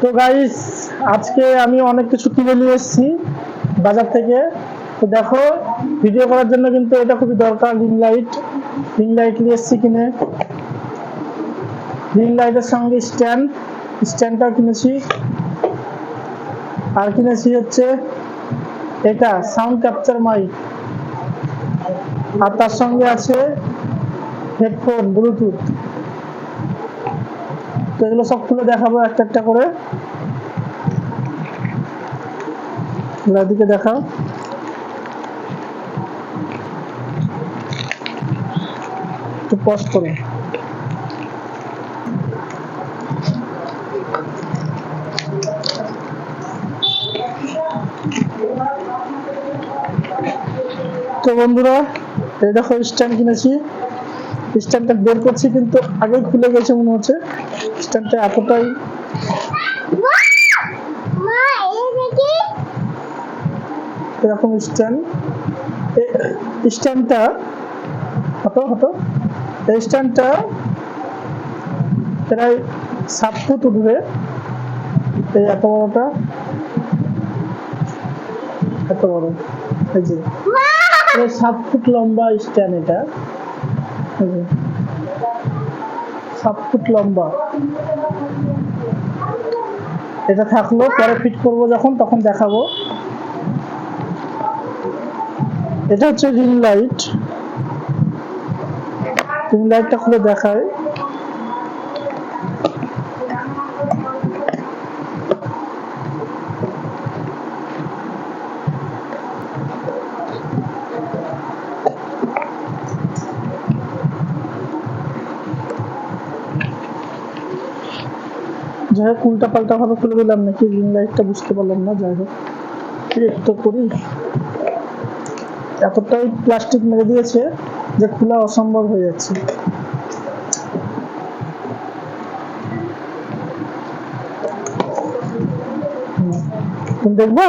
তো গাইস আজকে আমি অনেক কিছু কিনে নিয়ে এসেছি বাজার থেকে। তো দেখো ভিডিও করার জন্য কিন্তু এটা খুবই দরকার রিং লাইট রিং লাইট নিয়ে এসেছি কিনে। রিং লাইটের সঙ্গে স্ট্যান্ড স্ট্যান্ডটাও কিনেছি। আর কিনেছি হচ্ছে এটা সাউন্ড ক্যাপচার মাইক আর তার সঙ্গে আছে হেডফোন ব্লুটুথ তো এগুলো সব খুলে দেখাবো একটা একটা করে। এদিকে দেখাও। একটু পজ করো। তো বন্ধুরা, এই দেখো স্ট্যান্ড কিনেছি। স্ট্যান্ডটা বের করছি কিন্তু আগে খুলে গেছে মনে হচ্ছে। স্ট্যান্ডটা এতটাই এরকম স্ট্যান্ড। স্ট্যান্ডটা হতো হতো এই স্ট্যান্ডটা প্রায় সাত ফুট উঠবে। এই এত বড়টা। এত বড়। এই যে। সাত ফুট লম্বা স্ট্যান্ড এটা। সাত ফুট লম্বা। এটা থাকল, পরে ফিট করব যখন, তখন দেখাবো। এটা হচ্ছে রিং লাইট রিং লাইটটা খুলে দেখায়। যাই হোক উল্টা পাল্টা ভাবে খুলে দিলাম নাকি রিং লাইটটা বুঝতে পারলাম না, যাই হোক। একটু করি। এতটাই প্লাস্টিক মেরে দিয়েছে যে খোলা অসম্ভব হয়ে যাচ্ছে। তুমি দেখবা?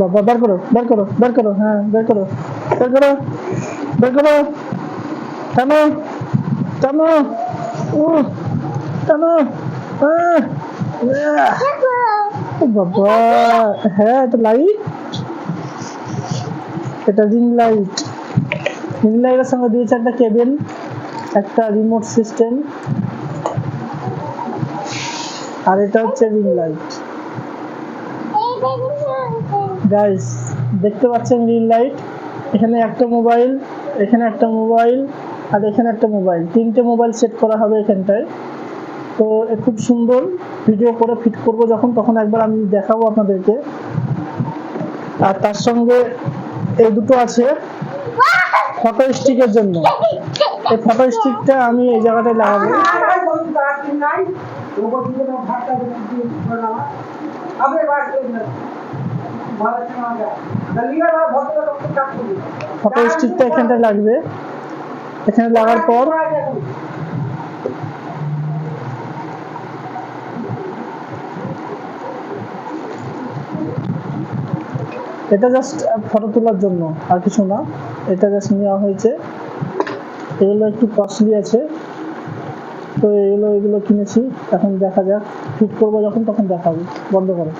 বাবা, বের করো বের করো বের করো হ্যাঁ বের করো বের করো বের করো। টানো টানো ও টানো। বাবা হ্যাঁ এটা লাইট এটা রিং লাইট রিং লাইটের সঙ্গে দিয়েছে একটা কেবেল একটা রিমোট সিস্টেম আর এটা হচ্ছে রিং লাইট গাইস দেখতে পাচ্ছেন রিং লাইট এখানে একটা মোবাইল এখানে একটা মোবাইল আর এখানে একটা মোবাইল তিনটে মোবাইল সেট করা হবে এখানটায়। তো খুব সুন্দর ভিডিও করে ফিট করব যখন, তখন একবার আমি দেখাবো আপনাদেরকে। আর তার সঙ্গে এই দুটো আছে ফটো স্টিকের জন্য। এই ফটো স্টিকটা আমি এই জায়গাটায় লাগাবো। ফটো স্টিকটা এখানটায় লাগবে। এখানে লাগার পর এটা জাস্ট ফটো তোলার জন্য, আর কিছু না। এটা জাস্ট নেওয়া হয়েছে। এগুলো একটু কস্টলি আছে। তো এগুলো এগুলো কিনেছি। এখন দেখা যাক, ঠিক করব যখন, তখন দেখাবো। বন্ধ করো।